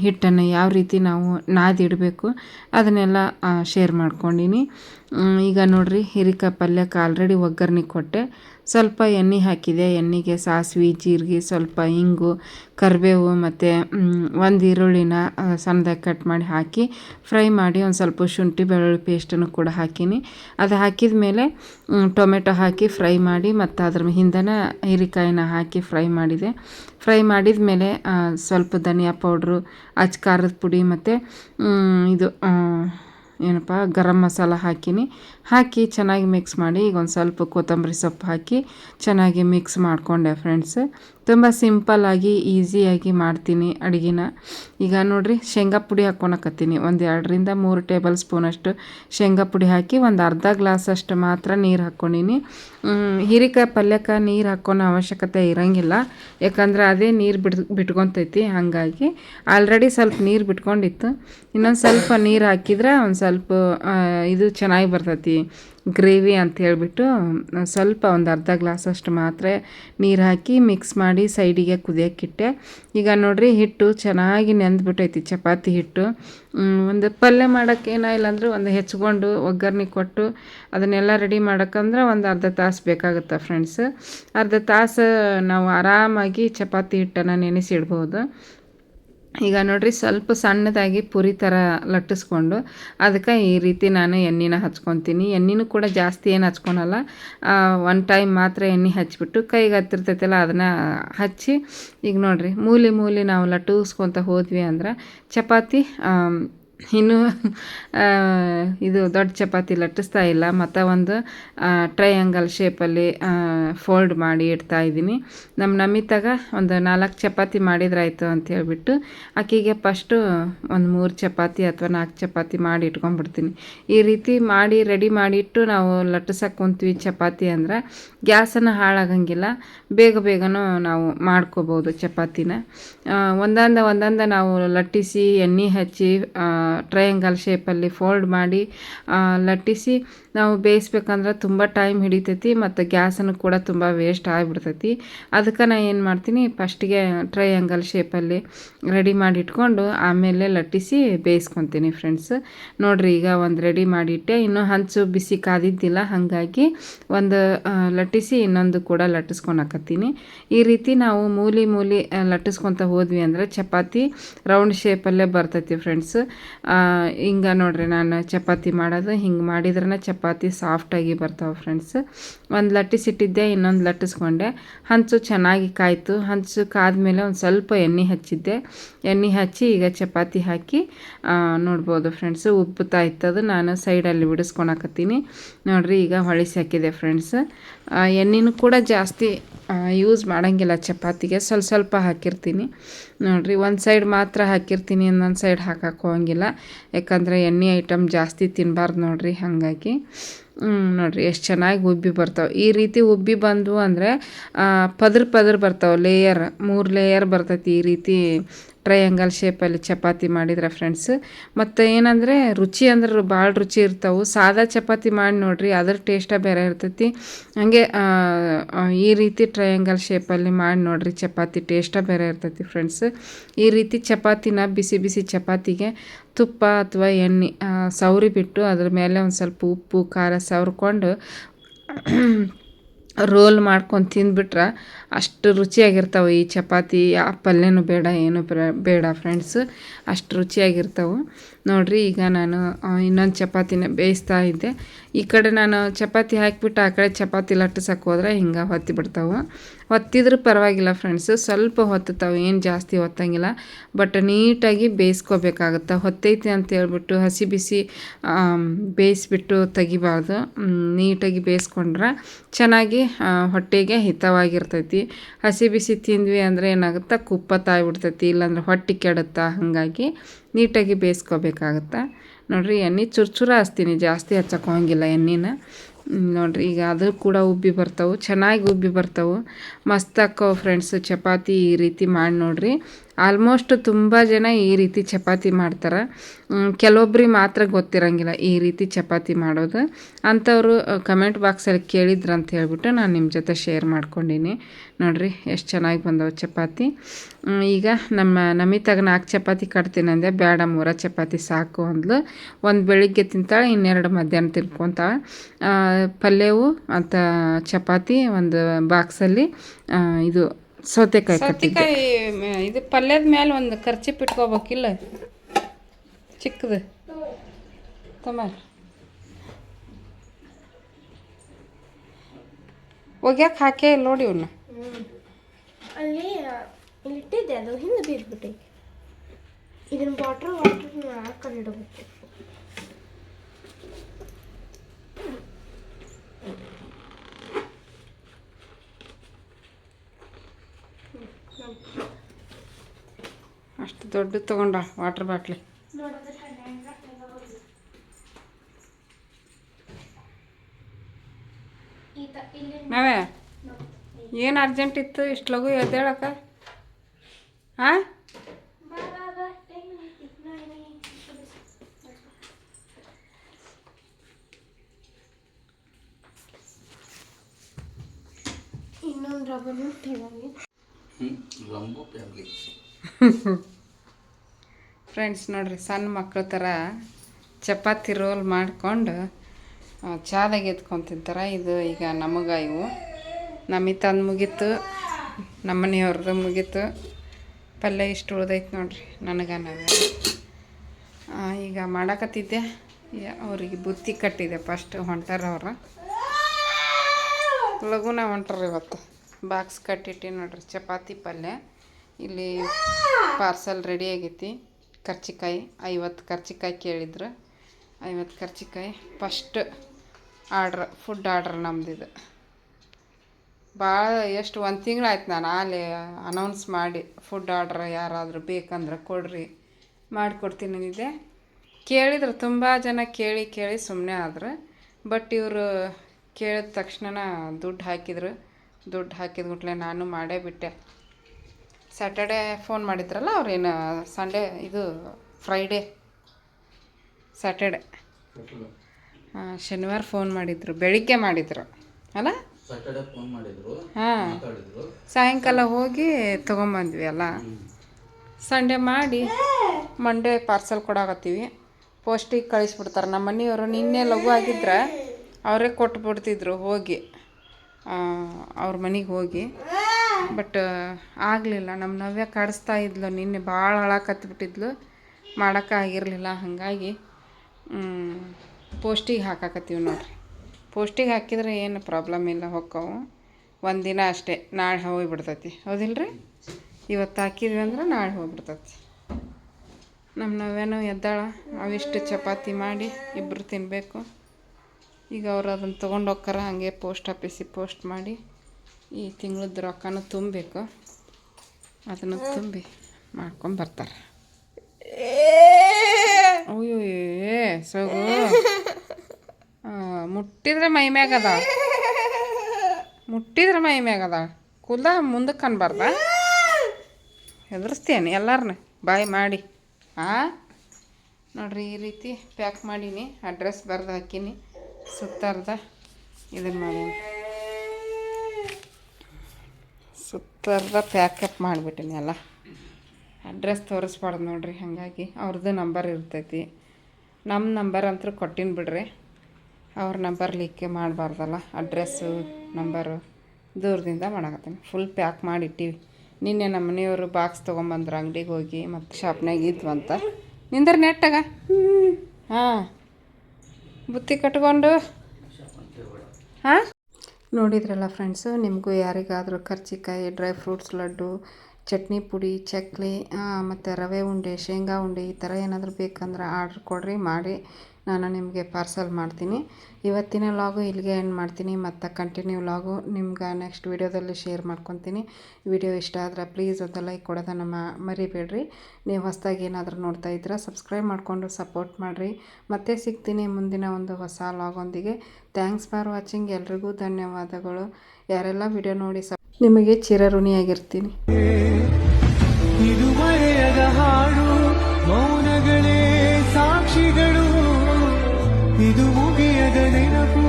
ಹಿಟ್ಟನ್ನು ಯಾವ ರೀತಿ ನಾವು ನಾದಿಡಬೇಕು ಅದನ್ನೆಲ್ಲ ಶೇರ್ ಮಾಡ್ಕೊಂಡೀನಿ. ಈಗ ನೋಡಿರಿ ಹಿರಿಕಾಯಿ ಪಲ್ಯಕ್ಕೆ ಆಲ್ರೆಡಿ ಒಗ್ಗರಣೆ ಕೊಟ್ಟೆ. ಸ್ವಲ್ಪ ಎಣ್ಣೆ ಹಾಕಿದೆ. ಎಣ್ಣೆಗೆ ಸಾಸಿವೆ, ಜೀರಿಗೆ, ಸ್ವಲ್ಪ ಇಂಗು, ಕರಿಬೇವು ಮತ್ತು ಒಂದು ಈರುಳ್ಳಿನ ಸಣ್ಣದಾಗಿ ಕಟ್ ಮಾಡಿ ಹಾಕಿ ಫ್ರೈ ಮಾಡಿ ಒಂದು ಸ್ವಲ್ಪ ಶುಂಠಿ ಬೆಳ್ಳುಳ್ಳಿ ಪೇಸ್ಟನ್ನು ಕೂಡ ಹಾಕೀನಿ. ಅದು ಹಾಕಿದ ಮೇಲೆ ಟೊಮೆಟೊ ಹಾಕಿ ಫ್ರೈ ಮಾಡಿ ಮತ್ತು ಅದ್ರ ಹಿಂದನ ಹೀರೆಕಾಯಿನ ಹಾಕಿ ಫ್ರೈ ಮಾಡಿದೆ. ಫ್ರೈ ಮಾಡಿದ ಮೇಲೆ ಸ್ವಲ್ಪ ಧನಿಯಾ ಪೌಡ್ರು, ಅಚ್ ಖಾರದ ಪುಡಿ ಮತ್ತು ಇದು ಏನಪ್ಪ, ಗರಂ ಮಸಾಲ ಹಾಕೀನಿ. ಹಾಕಿ ಚೆನ್ನಾಗಿ ಮಿಕ್ಸ್ ಮಾಡಿ, ಈಗ ಒಂದು ಸ್ವಲ್ಪ ಕೊತ್ತಂಬರಿ ಸೊಪ್ಪು ಹಾಕಿ ಚೆನ್ನಾಗಿ ಮಿಕ್ಸ್ ಮಾಡಿಕೊಂಡೆ ಫ್ರೆಂಡ್ಸ್ ತುಂಬ ಸಿಂಪಲ್ಲಾಗಿ ಈಸಿಯಾಗಿ ಮಾಡ್ತೀನಿ ಅಡುಗೆನ. ಈಗ ನೋಡಿರಿ, ಶೇಂಗಾ ಪುಡಿ ಹಾಕ್ಕೊಳಕತ್ತೀನಿ. ಒಂದು ಎರಡರಿಂದ ಮೂರು ಟೇಬಲ್ ಸ್ಪೂನಷ್ಟು ಶೇಂಗಾ ಪುಡಿ ಹಾಕಿ, ಒಂದು ಅರ್ಧ ಗ್ಲಾಸಷ್ಟು ಮಾತ್ರ ನೀರು ಹಾಕ್ಕೊಂಡೀನಿ. ಹೀರಿಕಾಯಿ ಪಲ್ಯಕ್ಕೆ ನೀರು ಹಾಕ್ಕೊಳೋ ಅವಶ್ಯಕತೆ ಇರೋಂಗಿಲ್ಲ. ಯಾಕಂದ್ರೆ ಅದೇ ನೀರು ಬಿಡ್, ಬಿಟ್ಕೊತೈತಿ, ಹಾಗಾಗಿ ಆಲ್ರೆಡಿ ಸ್ವಲ್ಪ ನೀರು ಬಿಟ್ಕೊಂಡಿತ್ತು. ಇನ್ನೊಂದು ಸ್ವಲ್ಪ ನೀರು ಹಾಕಿದ್ರೆ ಒಂದು ಸ್ವಲ್ಪ ಇದು ಚೆನ್ನಾಗಿ ಬರ್ತೈತಿ. ಗ್ರೇವಿ ಅಂತ ಹೇಳಿಬಿಟ್ಟು ಸ್ವಲ್ಪ ಒಂದು ಅರ್ಧ ಗ್ಲಾಸಷ್ಟು ಮಾತ್ರ ನೀರು ಹಾಕಿ ಮಿಕ್ಸ್ ಮಾಡಿ ಸೈಡಿಗೆ ಕುದಿಯೋಕ್ಕಿಟ್ಟೆ ಈಗ ನೋಡಿರಿ ಹಿಟ್ಟು ಚೆನ್ನಾಗಿ ನೆಂದ್ಬಿಟ್ಟೈತಿ, ಚಪಾತಿ ಹಿಟ್ಟು. ಒಂದು ಪಲ್ಯ ಮಾಡೋಕ್ಕೆ ಏನಾಯಿಲ್ಲ ಅಂದ್ರೆ ಒಂದು ಹೆಚ್ಕೊಂಡು ಒಗ್ಗರಣೆ ಕೊಟ್ಟು ಅದನ್ನೆಲ್ಲ ರೆಡಿ ಮಾಡೋಕ್ಕಂದ್ರೆ ಒಂದು ಅರ್ಧ ತಾಸು ಬೇಕಾಗುತ್ತೆ ಫ್ರೆಂಡ್ಸ್ ಅರ್ಧ ತಾಸು ನಾವು ಆರಾಮಾಗಿ ಚಪಾತಿ ಹಿಟ್ಟನ್ನು ನೆನೆಸಿಡ್ಬೋದು. ಈಗ ನೋಡ್ರಿ ಸ್ವಲ್ಪ ಸಣ್ಣದಾಗಿ ಪುರಿ ಥರ ಲಟ್ಟಿಸ್ಕೊಂಡು ಅದಕ್ಕೆ ಈ ರೀತಿ ನಾನು ಎಣ್ಣೆನ ಹಚ್ಕೊತೀನಿ. ಎಣ್ಣೆನೂ ಕೂಡ ಜಾಸ್ತಿ ಏನು ಹಚ್ಕೊಳಲ್ಲ. ಒನ್ ಟೈಮ್ ಮಾತ್ರ ಎಣ್ಣೆ ಹಚ್ಬಿಟ್ಟು ಕೈಗೆ ಹತ್ತಿರ್ತೈತಲ್ಲ ಅದನ್ನು ಹಚ್ಚಿ, ಈಗ ನೋಡಿರಿ ಮೂಲೆ ಮೂಲೆ ನಾವು ಲಟ್ಟಿಸ್ಕೊತ ಹೋದ್ವಿ ಅಂದ್ರೆ ಚಪಾತಿ ಇನ್ನೂ ಇದು ದೊಡ್ಡ ಚಪಾತಿ ಲಟ್ಟಿಸ್ತಾ ಇಲ್ಲ. ಮತ್ತು ಒಂದು ಟ್ರಯಾಂಗಲ್ ಶೇಪಲ್ಲಿ ಫೋಲ್ಡ್ ಮಾಡಿ ಇಡ್ತಾ ಇದ್ದೀನಿ. ನಮ್ಮ ನಮಿತಾಗ ಒಂದು ನಾಲ್ಕು ಚಪಾತಿ ಮಾಡಿದ್ರಾಯ್ತು ಅಂತ ಹೇಳ್ಬಿಟ್ಟು, ಆಕೆಗೆ ಫಸ್ಟು ಒಂದು ಮೂರು ಚಪಾತಿ ಅಥವಾ ನಾಲ್ಕು ಚಪಾತಿ ಮಾಡಿ ಇಟ್ಕೊಂಡ್ಬಿಡ್ತೀನಿ. ಈ ರೀತಿ ಮಾಡಿ ರೆಡಿ ಮಾಡಿಟ್ಟು ನಾವು ಲಟ್ಟಿಸಕ್ಕೆ ಕುಂತೀವಿ ಚಪಾತಿ ಅಂದ್ರೆ, ಗ್ಯಾಸನ್ನು ಹಾಳಾಗಂಗಿಲ್ಲ. ಬೇಗ ಬೇಗನೂ ನಾವು ಮಾಡ್ಕೋಬೋದು ಚಪಾತಿನ. ಒಂದೊಂದು ಒಂದೊಂದು ನಾವು ಲಟ್ಟಿಸಿ, ಎಣ್ಣೆ ಹಚ್ಚಿ ಟ್ರಯಾಂಗಲ್ ಶೇಪಲ್ಲಿ ಫೋಲ್ಡ್ ಮಾಡಿ ಲಟ್ಟಿಸಿ, ನಾವು ಬೇಯಿಸ್ಬೇಕಂದ್ರೆ ತುಂಬ ಟೈಮ್ ಹಿಡಿತೈತಿ ಮತ್ತು ಗ್ಯಾಸನ್ನು ಕೂಡ ತುಂಬ ವೇಸ್ಟ್ ಆಗಿಬಿಡ್ತೈತಿ. ಅದಕ್ಕೆ ನಾನು ಏನು ಮಾಡ್ತೀನಿ ಫಸ್ಟಿಗೆ ಟ್ರಯಾಂಗಲ್ ಶೇಪಲ್ಲಿ ರೆಡಿ ಮಾಡಿ ಇಟ್ಕೊಂಡು ಆಮೇಲೆ ಲಟ್ಟಿಸಿ ಬೇಯಿಸ್ಕೊತೀನಿ ಫ್ರೆಂಡ್ಸ್ ನೋಡಿರಿ, ಈಗ ಒಂದು ರೆಡಿ ಮಾಡಿಟ್ಟೆ ಇನ್ನೂ ಹಂಚು ಬಿಸಿ ಕಾದಿದ್ದಿಲ್ಲ, ಹಾಗಾಗಿ ಒಂದು ಲಟ್ಟಿಸಿ ಇನ್ನೊಂದು ಕೂಡ ಲಟ್ಟಿಸ್ಕೊಳಕತ್ತೀನಿ ಈ ರೀತಿ ನಾವು ಮೂಲಿ ಮೂಲಿ ಲಟ್ಟಿಸ್ಕೊತ ಹೋದ್ವಿ ಅಂದರೆ ಚಪಾತಿ ರೌಂಡ್ ಶೇಪಲ್ಲೇ ಬರ್ತೈತಿ ಫ್ರೆಂಡ್ಸ್ ಹಿಂಗೆ ನೋಡ್ರಿ ನಾನು ಚಪಾತಿ ಮಾಡೋದು, ಹಿಂಗೆ ಮಾಡಿದ್ರೆ ಚಪಾತಿ ಸಾಫ್ಟಾಗಿ ಬರ್ತಾವೆ ಫ್ರೆಂಡ್ಸ್ ಒಂದು ಲಟ್ಟಿಸಿಟ್ಟಿದ್ದೆ ಇನ್ನೊಂದು ಲಟ್ಟಿಸ್ಕೊಂಡೆ. ಹಂಚು ಚೆನ್ನಾಗಿ ಕಾಯ್ತು. ಹಂಚು ಕಾದ್ಮೇಲೆ ಒಂದು ಸ್ವಲ್ಪ ಎಣ್ಣೆ ಹಚ್ಚಿದ್ದೆ. ಎಣ್ಣೆ ಹಚ್ಚಿ ಈಗ ಚಪಾತಿ ಹಾಕಿ ನೋಡ್ಬೋದು ಫ್ರೆಂಡ್ಸ್ ಉಬ್ಬುತ್ತಾ ಇತ್ತದು ನಾನು ಸೈಡಲ್ಲಿ ಬಿಡಿಸ್ಕೊಳಕತ್ತೀನಿ ನೋಡ್ರಿ ಈಗ ಹೊಳಿಸಿ ಹಾಕಿದೆ ಫ್ರೆಂಡ್ಸ್ ಎಣ್ಣೆನೂ ಕೂಡ ಜಾಸ್ತಿ ಯೂಸ್ ಮಾಡೋಂಗಿಲ್ಲ ಚಪಾತಿಗೆ. ಸ್ವಲ್ಪ ಸ್ವಲ್ಪ ಹಾಕಿರ್ತೀನಿ. ನೋಡ್ರಿ ಒಂದು ಸೈಡ್ ಮಾತ್ರ ಹಾಕಿರ್ತೀನಿ, ಇನ್ನೊಂದು ಸೈಡ್ ಹಾಕಕ್ಕೆ ಹೋಗಂಗಿಲ್ಲ. ಯಾಕಂದರೆ ಎಣ್ಣೆ ಐಟಮ್ ಜಾಸ್ತಿ ತಿನ್ನಬಾರ್ದು ನೋಡ್ರಿ, ಹಾಗಾಗಿ. ನೋಡಿರಿ, ಎಷ್ಟು ಚೆನ್ನಾಗಿ ಉಬ್ಬಿ ಬರ್ತಾವೆ. ಈ ರೀತಿ ಉಬ್ಬಿ ಬಂದವು ಅಂದರೆ ಪದ್ರ ಪದ್ರ ಬರ್ತಾವೆ ಲೇಯರ್ ಮೂರು ಲೇಯರ್ ಬರ್ತೈತಿ ಈ ರೀತಿ. ಟ್ರಯಾಂಗಲ್ ಶೇಪಲ್ಲಿ ಚಪಾತಿ ಮಾಡಿದ್ರೆ ಫ್ರೆಂಡ್ಸ್ ಮತ್ತು ಏನಂದರೆ ರುಚಿ ಅಂದ್ರೆ ಭಾಳ ರುಚಿ ಇರ್ತಾವೆ. ಸಾದಾ ಚಪಾತಿ ಮಾಡಿ ನೋಡಿರಿ, ಅದ್ರ ಟೇಸ್ಟೇ ಬೇರೆ ಇರ್ತೈತಿ. ಹಾಗೆ ಈ ರೀತಿ ಟ್ರಯಾಂಗಲ್ ಶೇಪಲ್ಲಿ ಮಾಡಿ ನೋಡಿರಿ, ಚಪಾತಿ ಟೇಸ್ಟೇ ಬೇರೆ ಇರ್ತೈತಿ ಫ್ರೆಂಡ್ಸ್ ಈ ರೀತಿ ಚಪಾತಿನ ಬಿಸಿ ಬಿಸಿ ಚಪಾತಿಗೆ ತುಪ್ಪ ಅಥವಾ ಎಣ್ಣೆ ಸೌರಿ ಬಿಟ್ಟು ಅದ್ರ ಮೇಲೆ ಒಂದು ಸ್ವಲ್ಪ ಉಪ್ಪು, ಖಾರ ಸವರ್ಕೊಂಡು ರೋಲ್ ಮಾಡ್ಕೊಂಡು ತಿಂದ್ಬಿಟ್ರೆ ಅಷ್ಟು ರುಚಿಯಾಗಿರ್ತಾವೆ ಈ ಚಪಾತಿ ಆ ಪಲ್ಯನೂ ಬೇಡ, ಏನು ಬೇಡ ಫ್ರೆಂಡ್ಸ್ ಅಷ್ಟು ರುಚಿಯಾಗಿರ್ತಾವೆ. ನೋಡಿರಿ, ಈಗ ನಾನು ಇನ್ನೊಂದು ಚಪಾತಿನ ಬೇಯಿಸ್ತಾ ಇದ್ದೆ. ಈ ಕಡೆ ನಾನು ಚಪಾತಿ ಹಾಕಿಬಿಟ್ಟು ಆ ಕಡೆ ಚಪಾತಿ ಲಟ್ಟಿಸಕ್ಕೆ ಹೋದ್ರೆ ಹಿಂಗೆ ಹೊತ್ತಿ ಬಿಡ್ತಾವೆ. ಹೊತ್ತಿದ್ರೂ ಪರವಾಗಿಲ್ಲ ಫ್ರೆಂಡ್ಸ್ ಸ್ವಲ್ಪ ಹೊತ್ತುತ್ತಾವೆ, ಏನು ಜಾಸ್ತಿ ಹೊತ್ತಂಗಿಲ್ಲ. ಬಟ್ ನೀಟಾಗಿ ಬೇಯಿಸ್ಕೋಬೇಕಾಗುತ್ತೆ. ಹೊತ್ತೈತೆ ಅಂತ ಹೇಳ್ಬಿಟ್ಟು ಹಸಿ ಬಿಸಿ ಬೇಯಿಸ್ಬಿಟ್ಟು ತೆಗಿಬಾರ್ದು. ನೀಟಾಗಿ ಬೇಯಿಸ್ಕೊಂಡ್ರೆ ಚೆನ್ನಾಗಿ ಹೊಟ್ಟೆಗೆ ಹಿತವಾಗಿರ್ತೈತಿ. ಹಸಿ ಬಿಸಿ ತಿಂದ್ವಿ ಅಂದರೆ ಏನಾಗುತ್ತೆ? ಕುಪ್ಪ ತಾಯ್ಬಿಡ್ತೈತಿ, ಇಲ್ಲಾಂದ್ರೆ ಹೊಟ್ಟೆ ಕೆಡುತ್ತಾ? ಹಾಗಾಗಿ ನೀಟಾಗಿ ಬೇಯಿಸ್ಕೋಬೇಕಾಗತ್ತೆ? ನೋಡಿರಿ, ಎಣ್ಣೆ ಚುರ್ಚುರ ಹಚ್ತೀನಿ, ಜಾಸ್ತಿ ಹಚ್ಚಕ್ಕೆ ಹೋಗಂಗಿಲ್ಲ ಎಣ್ಣೆನ ನೋಡ್ರಿ, ಈಗ ಅದು ಕೂಡ ಉಬ್ಬಿ ಬರ್ತಾವೆ, ಚೆನ್ನಾಗಿ ಉಬ್ಬಿ ಬರ್ತಾವೆ. ಮಸ್ತ್ ಹಾಕೋ ಫ್ರೆಂಡ್ಸ್ ಚಪಾತಿ ಈ ರೀತಿ ಮಾಡಿ ನೋಡ್ರಿ. ಆಲ್ಮೋಸ್ಟ್ ತುಂಬ ಜನ ಈ ರೀತಿ ಚಪಾತಿ ಮಾಡ್ತಾರೆ. ಕೆಲವೊಬ್ರಿಗೆ ಮಾತ್ರ ಗೊತ್ತಿರಂಗಿಲ್ಲ ಈ ರೀತಿ ಚಪಾತಿ ಮಾಡೋದು. ಅಂಥವ್ರು ಕಮೆಂಟ್ ಬಾಕ್ಸಲ್ಲಿ ಅಂತ ಹೇಳ್ಬಿಟ್ಟು ನಾನು ನಿಮ್ಮ ಜೊತೆ ಶೇರ್ ಮಾಡ್ಕೊಂಡೀನಿ. ನೋಡ್ರಿ, ಎಷ್ಟು ಚೆನ್ನಾಗಿ ಬಂದವು ಚಪಾತಿ. ಈಗ ನಮ್ಮ ನಮಿತಾಗ ನಾಲ್ಕು ಚಪಾತಿ ಕಟ್ತೀನಂದೆ ಬೇಡ ಮೂರ ಚಪಾತಿ ಸಾಕು ಅಂದ್ಲು. ಒಂದು ಬೆಳಿಗ್ಗೆ ತಿಂತಾಳೆ, ಇನ್ನೆರಡು ಮಧ್ಯಾಹ್ನ ತಿನ್ಕೊತಾಳೆ. ಪಲ್ಯವು ಮತ್ತು ಚಪಾತಿ ಒಂದು ಬಾಕ್ಸಲ್ಲಿ ಇದು ಸೌತೆಕಾಯಿ ಸೌತೆಕಾಯಿ, ಇದು ಪಲ್ಯದ ಮೇಲೆ ಒಂದು ಖರ್ಚಿಪ್ ಇಟ್ಕೋಬೇಕಿಲ್ಲ? ಚಿಕ್ಕದು. ತಮ್ಮ. ಒಗ್ಯಾಕೆ ಹಾಕೇ ನೋಡಿ ಇವನ್ನ ಅಲ್ಲಿ ಇಲ್ಲಿ ಇಟ್ಟಿದ್ದೆ ಅದು ಹಿಂದೆ ಬೀರ್ಬಿಟ್ಟೈತಿ ಇದನ್ನ ವಾಟ್ರ್ ವಾಟ್ರ್ ಹಾಕೊಂಡು ಕಡೆ ಇಡಬೇಕು ಅಷ್ಟು ದೊಡ್ಡ ತಗೊಂಡ ವಾಟರ್ ಬಾಟ್ಲಿ. ನಾವೇ? ಏನು ಅರ್ಜೆಂಟ್ ಇತ್ತು? ಇಷ್ಟು ಲಘು ಎದ್ದೇಳಕ್ಕ ಹಾಂ ಫ್ರೆಂಡ್ಸ್ ನೋಡಿರಿ ಸಣ್ಣ ಮಕ್ಕಳ ಥರ ಚಪಾತಿ ರೋಲ್ ಮಾಡಿಕೊಂಡು ಚಾದಾಗ ಎತ್ಕೊಂತಿಂತಾರೆ ಇದು ಈಗ ನಮಗ ಇವು. ನಮಗೆ ತಂದು ಮುಗೀತು, ನಮ್ಮ ಮನೆಯವ್ರದ್ದು ಮುಗೀತು. ಪಲ್ಯ ಇಷ್ಟು ಉಳ್ದೈತೆ ನೋಡ್ರಿ, ನನಗೆ ನಾವೇ ಈಗ ಮಾಡಕತ್ತಿದ್ದೆ. ಅವರಿಗೆ ಬುತ್ತಿ ಕಟ್ಟಿದೆ ಫಸ್ಟ್ ಹೊಂಟಾರ ಅವ್ರು ಲಘುನ ಹೊಂಟ್ರ ಇವತ್ತು. ಬಾಕ್ಸ್ ಕಟ್ಟಿಟ್ಟು ನೋಡ್ರಿ, ಚಪಾತಿ ಪಲ್ಯ. ಇಲ್ಲಿ ಪಾರ್ಸಲ್ ರೆಡಿ ಆಗೈತಿ. ಕರ್ಚಿಕಾಯಿ, ಐವತ್ತು ಕರ್ಚಿಕಾಯಿ ಕೇಳಿದ್ರು. ಐವತ್ತು ಕರ್ಚಿಕಾಯಿ. ಫಸ್ಟ್ ಆರ್ಡ್ರ್ ಫುಡ್ ಆರ್ಡ್ರ್ ನಮ್ದಿದು. ಭಾಳ ಎಷ್ಟು ಒಂದು ತಿಂಗಳಾಯ್ತು ನಾನು ಅಲ್ಲಿ ಅನೌನ್ಸ್ ಮಾಡಿ ಫುಡ್ ಆರ್ಡ್ರ್ ಯಾರಾದರೂ ಬೇಕಂದ್ರೆ ಕೊಡ್ರಿ ಮಾಡಿಕೊಡ್ತೀನಿ ಅಂದಿದ್ದೆ ಕೇಳಿದ್ರು ತುಂಬ ಜನ ಕೇಳಿ ಕೇಳಿ ಸುಮ್ಮನೆ ಆದ್ರು. ಬಟ್ ಇವರು ಕೇಳಿದ ತಕ್ಷಣ ದುಡ್ಡು ಹಾಕಿದ್ರು. ದುಡ್ಡು ಹಾಕಿದ ಗುಟ್ಲೆ ನಾನು ಮಾಡೇ ಬಿಟ್ಟೆ. ಸ್ಯಾಟರ್ಡೇ ಫೋನ್ ಮಾಡಿದ್ರಲ್ಲ ಅವ್ರೇನು ಸಂಡೇ ಇದು ಫ್ರೈಡೇ ಸ್ಯಾಟರ್ಡೆ ಶನಿವಾರ ಫೋನ್ ಮಾಡಿದ್ರು. ಬೆಳಿಗ್ಗೆ ಮಾಡಿದ್ರು. ಅಲ್ಲ? ಸಾಟರ್ಡೆ ಫೋನ್ ಮಾಡಿದ್ರು ಹಾಂ. ಮಾತಾಡಿದ್ರು. ಸಾಯಂಕಾಲ ಹೋಗಿ ತಗೊಂಬಂದ್ವಿ ಅಲ್ಲ? ಸಂಡೇ ಮಾಡಿ ಮಂಡೇ ಪಾರ್ಸಲ್ ಕೊಡಾಕತ್ತೀವಿ. ಪೋಸ್ಟಿಗೆ ಕಳಿಸ್ಬಿಡ್ತಾರೆ. ನಮ್ಮ ಮನೆಯವರು ನಿನ್ನೆ ಲಘು ಆಗಿದ್ರೆ ಅವರೇ ಕೊಟ್ಬಿಡ್ತಿದ್ರು ಹೋಗಿ. ಅವ್ರ ಮನೆಗೆ ಹೋಗಿ. ಬಟ್ ಆಗಲಿಲ್ಲ. ನಮ್ಮ ನವ್ಯ ಕಾಡಿಸ್ತಾ ಇದ್ಲು ನಿನ್ನೆ ಭಾಳ ಅಳಕತ್ಬಿಟ್ಟಿದ್ಲು ಮಾಡೋಕ್ಕಾಗಿರಲಿಲ್ಲ ಹಾಗಾಗಿ ಪೋಸ್ಟಿಗೆ ಹಾಕಾಕತ್ತೀವಿ ನೋಡ್ರಿ. ಪೋಸ್ಟಿಗೆ ಹಾಕಿದ್ರೆ ಏನು ಪ್ರಾಬ್ಲಮ್ ಇಲ್ಲ ಹೊಕ್ಕವು. ಒಂದಿನ ಅಷ್ಟೇ ನಾಳೆ ಹೋಗಿಬಿಡ್ತೈತಿ ಹೌದಿಲ್ರಿ? ಇವತ್ತು ಹಾಕಿದ್ವಿ ಅಂದ್ರೆ ನಾಳೆ ಹೋಗ್ಬಿಡ್ತೈತಿ ನಮ್ಮ ನಾವೇನೋ ಎದ್ದಾಳ ಅವಿಷ್ಟು ಚಪಾತಿ ಮಾಡಿ ಇಬ್ಬರು ತಿನ್ನಬೇಕು ಈಗ ಅವ್ರು ಅದನ್ನು ತೊಗೊಂಡು ಹೋಗ್ತಾರ ಹಾಗೆ ಪೋಸ್ಟ್ ಆಫೀಸಿಗೆ ಪೋಸ್ಟ್ ಮಾಡಿ ಈ ತಿಂಗಳದ್ದು ರೊಕ್ಕನ ತುಂಬಬೇಕು. ಅದನ್ನು ತುಂಬಿ ಮಾಡ್ಕೊಂಡು ಬರ್ತಾರೆ. ಅಯ್ಯೋ ಏ ಸೋಗು. ಮುಟ್ಟಿದ್ರೆ ಮೈ ಮ್ಯಾಗ ಅದ. ಮುಟ್ಟಿದ್ರೆ ಮೈ ಮ್ಯಾಗ ಅದ. ಕೂದ ಮುಂದಕ್ಕೆ ಅನ್ಬಾರ್ದ? ಹೆದರ್ಸ್ತೇನೆ ಎಲ್ಲಾರನ್ನ ಬಾಯ್ ಮಾಡಿ. ಆ? ನೋಡ್ರಿ, ಈ ರೀತಿ ಪ್ಯಾಕ್ ಮಾಡೀನಿ. ಅಡ್ರೆಸ್ ಬರ್ದು ಹಾಕೀನಿ. ಸುತ್ತಾರ್ದ ಇದನ್ನು ಮಾಡೀನಿ. ಸುತ್ತಾರ್ದ ಪ್ಯಾಕಪ್ ಮಾಡಿಬಿಟ್ಟಿನಿ ಎಲ್ಲ. ಅಡ್ರೆಸ್ ತೋರಿಸ್ಬಾರ್ದು ನೋಡ್ರಿ, ಹಾಗಾಗಿ ಅವ್ರದ್ದು ನಂಬರ್ ಇರ್ತೈತಿ. ನಮ್ಮ ನಂಬರ್ ಅಂತೂ ಕೊಟ್ಟಿನಿ ಬಿಡ್ರಿ. ಅವ್ರ ನಂಬರ್ ಲೀಕೆ ಮಾಡಬಾರ್ದಲ್ಲ. ಅಡ್ರೆಸ್ಸು ನಂಬರು ದೂರದಿಂದ ಮಾಡಕತ್ತೀನಿ. ಫುಲ್ ಪ್ಯಾಕ್ ಮಾಡಿಟ್ಟೀವಿ. ನಿನ್ನೆ ನಮ್ಮ ಮನೆಯವರು ಬಾಕ್ಸ್ ತೊಗೊಂಬಂದ್ರು ಅಂಗಡಿಗೆ ಹೋಗಿ ಮತ್ತು ಶಾಪ್ನಾಗ ಇದ್ವು ಅಂತ. ನಿಂದ್ರ ನೆಟ್ಟಾಗ ಹಾಂ. ಬುತ್ತಿ ಕಟ್ಕೊಂಡು? ಹಾಂ? ನೋಡಿದ್ರಲ್ಲ ಫ್ರೆಂಡ್ಸು ನಿಮಗೂ ಯಾರಿಗಾದರೂ ಕರ್ಚಿಕಾಯಿ ಡ್ರೈ ಫ್ರೂಟ್ಸ್ ಲಡ್ಡು, ಚಟ್ನಿ ಪುಡಿ, ಚಕ್ಲಿ ಮತ್ತು ರವೆ ಉಂಡೆ, ಶೇಂಗಾ ಉಂಡೆ ಈ ಥರ ಏನಾದರೂ ಬೇಕಂದ್ರೆ ಆರ್ಡ್ರ್ ಕೊಡ್ರಿ, ಮಾಡಿ. ನಾನು ನಿಮಗೆ ಪಾರ್ಸಲ್ ಮಾಡ್ತೀನಿ. ಇವತ್ತಿನ ಲಾಗು ಇಲ್ಲಿಗೆ ಎಂಡ್ ಮಾಡ್ತೀನಿ. ಮತ್ತು ಕಂಟಿನ್ಯೂ ಲಾಗು ನಿಮ್ಗೆ ನೆಕ್ಸ್ಟ್ ವೀಡಿಯೋದಲ್ಲಿ ಶೇರ್ ಮಾಡ್ಕೊತೀನಿ. ವಿಡಿಯೋ ಇಷ್ಟ ಆದ್ರೆ ಪ್ಲೀಸ್ ಒಂದು ಲೈಕ್ ಕೊಡೋದನ್ನು ಮರಿಬೇಡ್ರಿ. ನೀವು ಹೊಸದಾಗಿ ಏನಾದರೂ ನೋಡ್ತಾ ಇದ್ದೀರಾ ಸಬ್ಸ್ಕ್ರೈಬ್ ಮಾಡಿಕೊಂಡು ಸಪೋರ್ಟ್ ಮಾಡಿರಿ. ಮತ್ತೆ ಸಿಗ್ತೀನಿ ಮುಂದಿನ ಒಂದು ಹೊಸ ಲಾಗೊಂದಿಗೆ ಥ್ಯಾಂಕ್ಸ್ ಫಾರ್ ವಾಚಿಂಗ್ ಎಲ್ರಿಗೂ ಧನ್ಯವಾದಗಳು. ಯಾರೆಲ್ಲ ವಿಡಿಯೋ ನೋಡಿ ಸ ನಿಮಗೆ ಚಿರಋಣಿಯಾಗಿರ್ತೀನಿ. ಇದು ಮುಗಿಯದ ನೆನಪು